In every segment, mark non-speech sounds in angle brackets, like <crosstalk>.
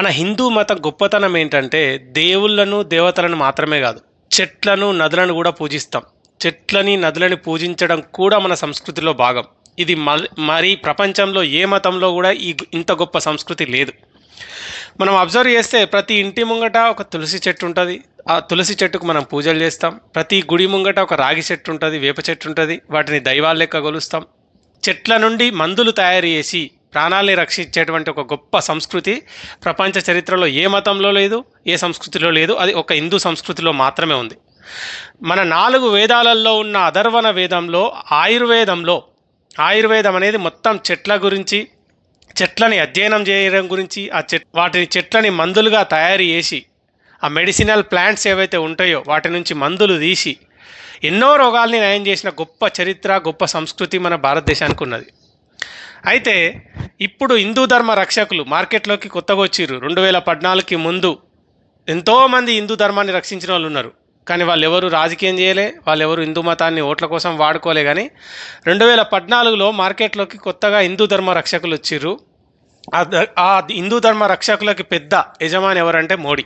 మన హిందూ మత గొప్పతనం ఏంటంటే దేవుళ్ళను దేవతలను మాత్రమే కాదు చెట్లను నదులను కూడా పూజిస్తాం. చెట్లని నదులని పూజించడం కూడా మన సంస్కృతిలో భాగం. ఇది మరి ప్రపంచంలో ఏ మతంలో కూడా ఈ ఇంత గొప్ప సంస్కృతి లేదు. మనం అబ్జర్వ్ చేస్తే ప్రతి ఇంటి ముంగట ఒక తులసి చెట్టు ఉంటుంది. ఆ తులసి చెట్టుకు మనం పూజలు చేస్తాం. ప్రతి గుడి ముంగట ఒక రాగి చెట్టు ఉంటుంది వేప చెట్టు ఉంటుంది. వాటిని దైవాలు లెక్క కొలుస్తాం. చెట్ల నుండి మందులు తయారు చేసి ప్రాణాల్ని రక్షించేటువంటి ఒక గొప్ప సంస్కృతి. ప్రపంచ చరిత్రలో ఏ మతంలో లేదు ఏ సంస్కృతిలో లేదు అది ఒక హిందూ సంస్కృతిలో మాత్రమే ఉంది. మన నాలుగు వేదాలలో ఉన్న అధర్వణ వేదంలో ఆయుర్వేదంలో ఆయుర్వేదం అనేది మొత్తం చెట్ల గురించి చెట్లని అధ్యయనం చేయడం గురించి ఆ చెట్ వాటిని చెట్లని మందులుగా తయారు చేసి ఆ మెడిసినల్ ప్లాంట్స్ ఏవైతే ఉంటాయో వాటి నుంచి మందులు తీసి ఎన్నో రోగాల్ని నయం చేసిన గొప్ప చరిత్ర గొప్ప సంస్కృతి మన భారతదేశానికి ఉన్నది. అయితే ఇప్పుడు హిందూ ధర్మ రక్షకులు మార్కెట్లోకి కొత్తగా వచ్చిర్రు. రెండు వేల పద్నాలుగుకి ముందు ఎంతోమంది హిందూ ధర్మాన్ని రక్షించిన వాళ్ళు ఉన్నారు. కానీ వాళ్ళు ఎవరు రాజకీయం చేయలే వాళ్ళు ఎవరు హిందూ మతాన్ని ఓట్ల కోసం వాడుకోలే కానీ రెండు వేల పద్నాలుగులో మార్కెట్లోకి కొత్తగా హిందూ ధర్మ రక్షకులు వచ్చిర్రు. ఆ ఆ హిందూ ధర్మ రక్షకులకి పెద్ద యజమాని ఎవరంటే మోడీ.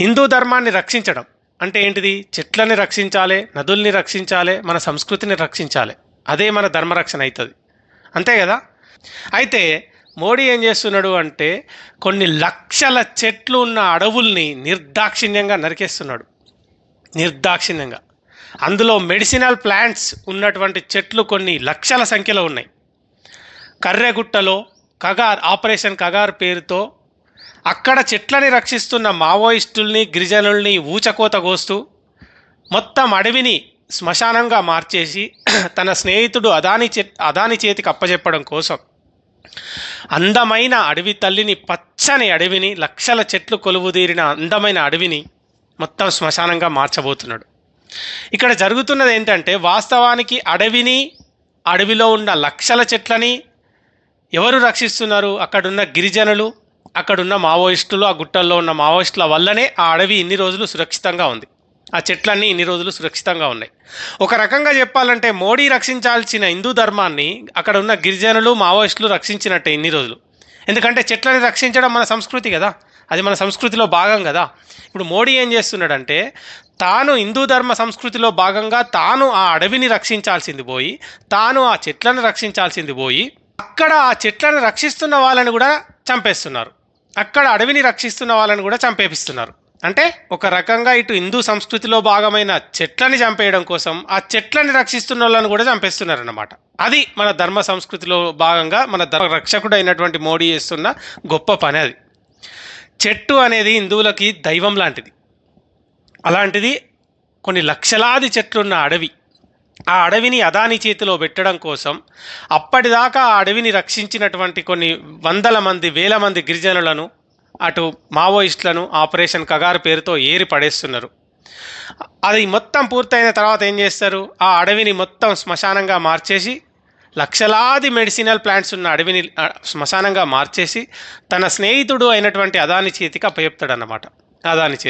హిందూ ధర్మాన్ని రక్షించడం అంటే ఏంటిది? చెట్లని రక్షించాలి నదుల్ని రక్షించాలి మన సంస్కృతిని రక్షించాలి. అదే మన ధర్మరక్షణ అవుతుంది అంతే కదా? అయితే మోడీ ఏం చేస్తున్నాడు అంటే కొన్ని లక్షల చెట్లు ఉన్న అడవుల్ని నిర్దాక్షిణ్యంగా నరికేస్తున్నాడు. నిర్దాక్షిణ్యంగా. అందులో మెడిసినల్ ప్లాంట్స్ ఉన్నటువంటి చెట్లు కొన్ని లక్షల సంఖ్యలో ఉన్నాయి. కర్రెగుట్టలో కగార్ ఆపరేషన్ కగార్ పేరుతో అక్కడ చెట్లని రక్షిస్తున్న మావోయిస్టుల్ని గిరిజనుల్ని ఊచకోత కోస్తూ మొత్తం అడవిని శ్మశానంగా మార్చేసి <clears throat> తన స్నేహితుడు అదాని చే అదాని చేతికి అప్పచెప్పడం కోసం అందమైన అడవి తల్లిని పచ్చని అడవిని లక్షల చెట్లు కొలువుదీరిన అందమైన అడవిని మొత్తం శ్మశానంగా మార్చబోతున్నాడు. ఇక్కడ జరుగుతున్నది ఏంటంటే వాస్తవానికి అడవిని అడవిలో ఉన్న లక్షల చెట్లని ఎవరు రక్షిస్తున్నారు? అక్కడున్న గిరిజనులు అక్కడున్న మావోయిస్టులు ఆ గుట్టల్లో ఉన్న మావోయిస్టుల వల్లనే ఆ అడవి ఇన్ని రోజులు సురక్షితంగా ఉంది. ఆ చెట్లన్నీ ఇన్ని రోజులు సురక్షితంగా ఉన్నాయి. ఒక రకంగా చెప్పాలంటే మోడీ రక్షించాల్సిన హిందూ ధర్మాన్ని అక్కడ ఉన్న గిరిజనులు మావోయిస్టులు రక్షించినట్టే ఇన్ని రోజులు. ఎందుకంటే చెట్లని రక్షించడం మన సంస్కృతి కదా. అది మన సంస్కృతిలో భాగం కదా. ఇప్పుడు మోడీ ఏం చేస్తున్నాడంటే తాను హిందూ ధర్మ సంస్కృతిలో భాగంగా తాను ఆ అడవిని రక్షించాల్సింది పోయి తాను ఆ చెట్లను రక్షించాల్సింది పోయి అక్కడ ఆ చెట్లను రక్షిస్తున్న వాళ్ళని కూడా చంపేస్తున్నారు. అక్కడ అడవిని రక్షిస్తున్న వాళ్ళని కూడా చంపేపిస్తున్నారు. అంటే ఒక రకంగా ఇటు హిందూ సంస్కృతిలో భాగమైన చెట్లని చంపేయడం కోసం ఆ చెట్లని రక్షిస్తున్న వాళ్ళని కూడా చంపేస్తున్నారన్నమాట. అది మన ధర్మ సంస్కృతిలో భాగంగా మన ధర్మ రక్షకుడు అయినటువంటి మోడీ చేస్తున్న గొప్ప పని అది. చెట్టు అనేది హిందువులకి దైవం లాంటిది. అలాంటిది కొన్ని లక్షలాది చెట్లున్న అడవి. ఆ అడవిని అదాని చేతిలో పెట్టడం కోసం అప్పటిదాకా ఆ అడవిని రక్షించినటువంటి కొన్ని వందల మంది వేల మంది గిరిజనులను అటు మావోయిస్టులను ఆపరేషన్ కగారు పేరుతో ఏరి పడేస్తున్నారు. అది మొత్తం పూర్తయిన తర్వాత ఏం చేస్తారు? ఆ అడవిని మొత్తం శ్మశానంగా మార్చేసి లక్షలాది మెడిసినల్ ప్లాంట్స్ ఉన్న అడవిని శ్మశానంగా మార్చేసి తన స్నేహితుడు అయినటువంటి అదాని చేతికి అప్పచెప్తాడన్నమాట. అదాని చేతి